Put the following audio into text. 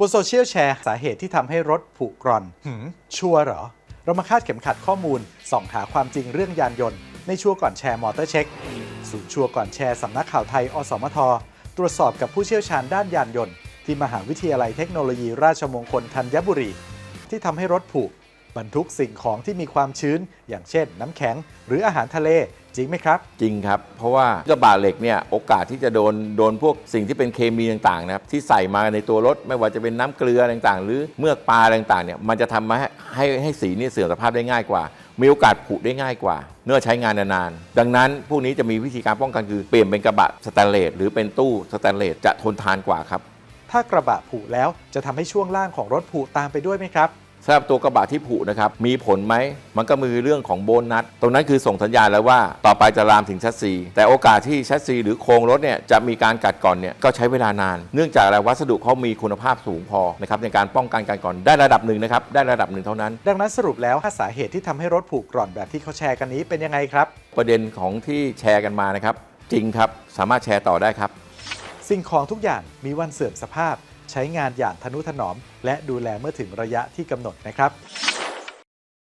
บนโซเชียลแชร์สาเหตุที่ทำให้รถผุกร่อน หืม ชัวร์เหรอ เรามาคาดเข็มขัดข้อมูล ส่องหาความจริงเรื่องยานยนต์ ในชัวร์ก่อนแชร์มอเตอร์เช็คศูนย์ชัวร์ก่อนแชร์สำนักข่าวไทย อสมท ตรวจสอบกับผู้เชี่ยวชาญด้านยานยนต์ ที่มหาวิทยาลัยเทคโนโลยีราชมงคลธัญบุรี ที่ทำให้รถผุบรรทุกสิ่งของที่มีความชื้น อย่างเช่น น้ำแข็ง หรืออาหารทะเล จริงไหมครับ จริงครับ เพราะว่ากระบะเหล็กเนี่ยโอกาสที่จะโดนโดนพวกสิ่งที่เป็นเคมีต่างๆนะครับที่ใส่มาในตัวรถไม่ว่าจะเป็นน้ำเกลือต่างๆ หรือเมือกปลาต่างๆเนี่ยมันจะทำให้ให้ให้สีเนี่ยเสื่อมสภาพได้ง่ายกว่า มีโอกาสผุได้ง่ายกว่า เนื่อใช้งานนานๆดังนั้นพวกนี้จะมีวิธีการป้องกันคือเปลี่ยนเป็นกระบะสแตนเลสหรือเป็นตู้สแตนเลสจะทนทานกว่าครับถ้ากระบะผุแล้วจะทำให้ช่วงล่างของรถผุตามไปด้วยไหมครับ สำหรับตัวกระบะที่ผุนะครับมีผลไหมมันก็มีเรื่องของโบนัสตรงนั้นคือส่งสัญญาณแล้วว่าต่อไปจะลามถึงแชัสซีแต่โอกาสที่แชัสซีหรือโครงรถเนี่ยจะมีการกัดก่อนเนี่ยก็ใช้เวลานาน เนื่องจากอะไรวัสดุเขามีคุณภาพสูงพอนะครับในการป้องกันการก่อนได้ระดับหนึ่งนะครับได้ระดับหนึ่งเท่านั้น ดังนั้นสรุปแล้วถ้าสาเหตุที่ทำให้รถผุกร่อนแบบที่เขาแชร์กันนี้เป็นยังไงครับ ประเด็นของที่แชร์กันมานะครับ จริงครับสามารถแชร์ต่อได้ครับ สิ่งของทุกอย่างมีวันเสื่อมสภาพ ใช้งานอย่างทนุถนอม และดูแลเมื่อถึงระยะที่กำหนดนะครับ